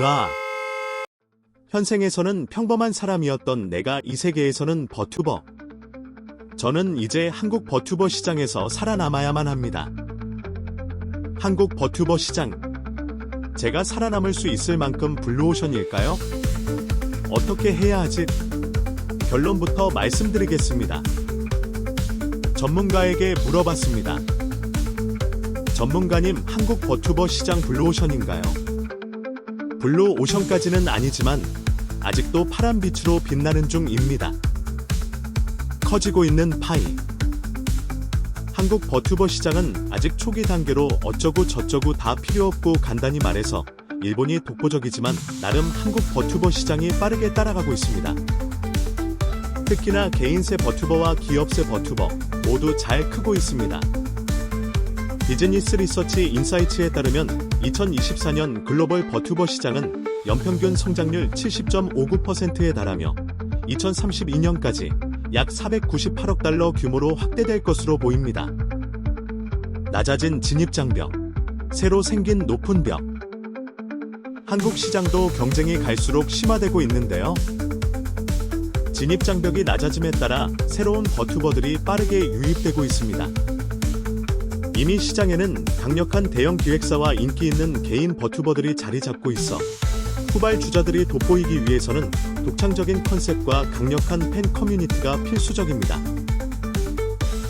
라. 현생에서는 평범한 사람이었던 내가 이 세계에서는 버튜버. 저는 이제 한국 버튜버 시장에서 살아남아야만 합니다. 한국 버튜버 시장. 제가 살아남을 수 있을 만큼 블루오션일까요? 어떻게 해야 하지? 결론부터 말씀드리겠습니다. 전문가에게 물어봤습니다. 전문가님, 한국 버튜버 시장 블루오션인가요? 블루 오션까지는 아니지만 아직도 파란 빛으로 빛나는 중입니다. 커지고 있는 파이. 한국 버튜버 시장은 아직 초기 단계로 어쩌고 저쩌고 다 필요 없고 간단히 말해서 일본이 독보적이지만 나름 한국 버튜버 시장이 빠르게 따라가고 있습니다. 특히나 개인세 버튜버와 기업세 버튜버 모두 잘 크고 있습니다. 비즈니스 리서치 인사이츠에 따르면 2024년 글로벌 버튜버 시장은 연평균 성장률 70.59%에 달하며 2032년까지 약 498억 달러 규모로 확대될 것으로 보입니다. 낮아진 진입장벽, 새로 생긴 높은 벽. 한국 시장도 경쟁이 갈수록 심화되고 있는데요. 진입장벽이 낮아짐에 따라 새로운 버튜버들이 빠르게 유입되고 있습니다. 이미 시장에는 강력한 대형 기획사와 인기 있는 개인 버튜버들이 자리 잡고 있어 후발 주자들이 돋보이기 위해서는 독창적인 컨셉과 강력한 팬 커뮤니티가 필수적입니다.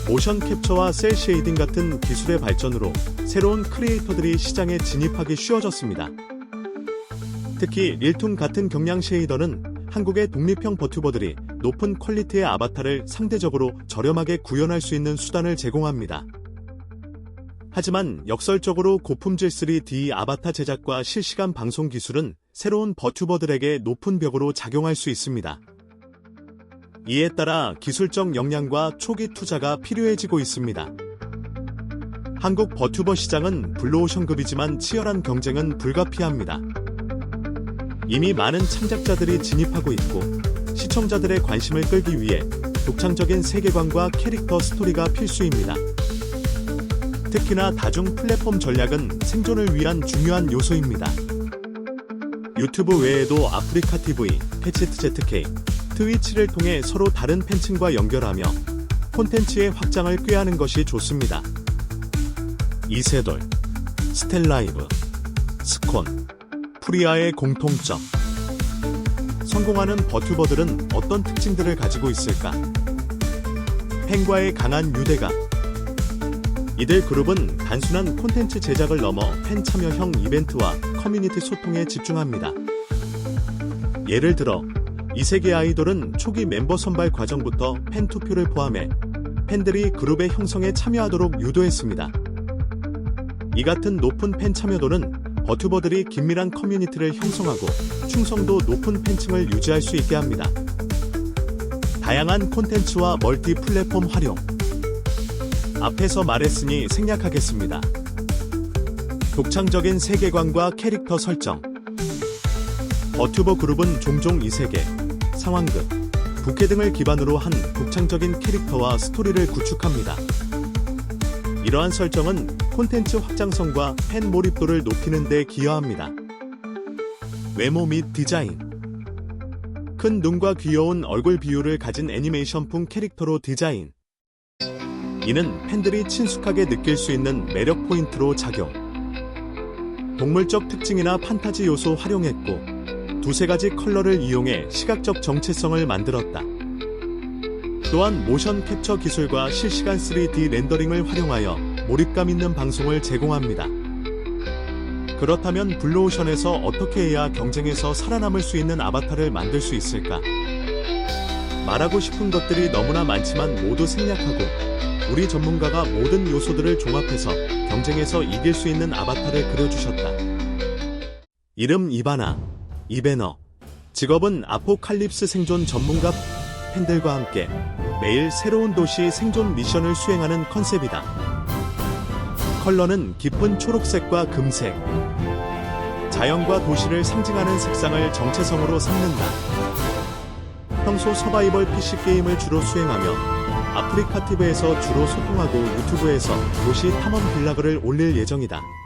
모션 캡처와 셀 쉐이딩 같은 기술의 발전으로 새로운 크리에이터들이 시장에 진입하기 쉬워졌습니다. 특히 릴툰 같은 경량 쉐이더는 한국의 독립형 버튜버들이 높은 퀄리티의 아바타를 상대적으로 저렴하게 구현할 수 있는 수단을 제공합니다. 하지만 역설적으로 고품질 3D 아바타 제작과 실시간 방송 기술은 새로운 버튜버들에게 높은 벽으로 작용할 수 있습니다. 이에 따라 기술적 역량과 초기 투자가 필요해지고 있습니다. 한국 버튜버 시장은 블루오션급이지만 치열한 경쟁은 불가피합니다. 이미 많은 창작자들이 진입하고 있고 시청자들의 관심을 끌기 위해 독창적인 세계관과 캐릭터 스토리가 필수입니다. 특히나 다중 플랫폼 전략은 생존을 위한 중요한 요소입니다. 유튜브 외에도 아프리카 TV, 패치트 ZK, 트위치를 통해 서로 다른 팬층과 연결하며 콘텐츠의 확장을 꾀하는 것이 좋습니다. 이세돌, 스텔라이브, 스콘, 프리아의 공통점. 성공하는 버튜버들은 어떤 특징들을 가지고 있을까? 팬과의 강한 유대감. 이들 그룹은 단순한 콘텐츠 제작을 넘어 팬 참여형 이벤트와 커뮤니티 소통에 집중합니다. 예를 들어, 이 세계 아이돌은 초기 멤버 선발 과정부터 팬 투표를 포함해 팬들이 그룹의 형성에 참여하도록 유도했습니다. 이 같은 높은 팬 참여도는 버튜버들이 긴밀한 커뮤니티를 형성하고 충성도 높은 팬층을 유지할 수 있게 합니다. 다양한 콘텐츠와 멀티 플랫폼 활용. 앞에서 말했으니 생략하겠습니다. 독창적인 세계관과 캐릭터 설정. 버튜버 그룹은 종종 이 세계, 상황극, 부캐 등을 기반으로 한 독창적인 캐릭터와 스토리를 구축합니다. 이러한 설정은 콘텐츠 확장성과 팬 몰입도를 높이는 데 기여합니다. 외모 및 디자인. 큰 눈과 귀여운 얼굴 비율을 가진 애니메이션풍 캐릭터로 디자인. 이는 팬들이 친숙하게 느낄 수 있는 매력 포인트로 작용. 동물적 특징이나 판타지 요소 활용했고, 두세 가지 컬러를 이용해 시각적 정체성을 만들었다. 또한 모션 캡처 기술과 실시간 3D 렌더링을 활용하여 몰입감 있는 방송을 제공합니다. 그렇다면 블루오션에서 어떻게 해야 경쟁에서 살아남을 수 있는 아바타를 만들 수 있을까? 말하고 싶은 것들이 너무나 많지만 모두 생략하고 우리 전문가가 모든 요소들을 종합해서 경쟁에서 이길 수 있는 아바타를 그려주셨다. 이름 이바나, 이베너. 직업은 아포칼립스 생존 전문가 팬들과 함께 매일 새로운 도시 생존 미션을 수행하는 컨셉이다. 컬러는 깊은 초록색과 금색. 자연과 도시를 상징하는 색상을 정체성으로 삼는다. 평소 서바이벌 PC 게임을 주로 수행하며 아프리카 TV에서 주로 소통하고 유튜브에서 도시 탐험 블로그를 올릴 예정이다.